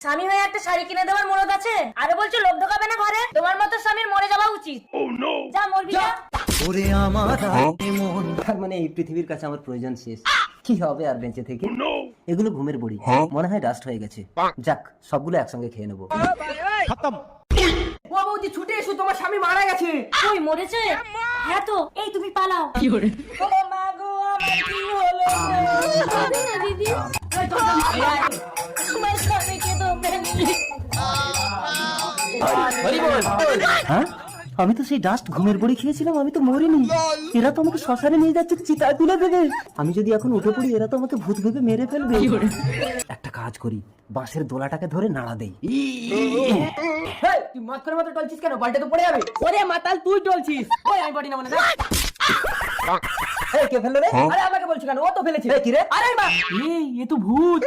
স্বামী হয়ে একটা শাড়ি কিনে দেওয়ার মনত আছে? আরে বলছো লোক ঢোকাবে না ঘরে? তোমার মতো স্বামীর মরে যাওয়া উচিত। যা মরবি যা! ওরে আমার মন। তার মানে এই পৃথিবীর কাছে আমার প্রয়োজন শেষ। কি হবে আর বেঁচে থেকে? এগুলো ঘুমের বড়ি। মনে হয় ডাস্ট হয়ে গেছে। যাক সবগুলো একসঙ্গে খেয়ে নেব। ও বৌদি ছুটে এসো তোমার স্বামী মারা গেছে। কই মরেছে? হ্যাঁ তো এই তুমি পালাও। ও মা গো আমার কি হলো? দিদি হ্যাঁ? আমি তো সেই ডাস্ট ঘুমের বড়ি খেয়েছিলাম আমি তো মরিনি। এরা তো আমাকে শ্মশানে নিয়ে যাচ্ছে চিতায় তুলে দেবে। আমি যদি এখন উঠে পড়ি এরা তো আমাকে ভূত ভেবে মেরে ফেলবে। একটা কাজ করি বাঁশের দোলাটাকে ধরে নাড়া দেই। তুই মত করে মতো টলছিস কেন? বালটা তো পড়ে যাবে। ওরে মাতাল তুই টলছিস। ওই আমি বাড়ি না মনে কে ফেলল রে? আরে আমাকে বলছো কেন? ও তো ফেলেছে। কি রে? আরে মা! এই এ তো ভূত।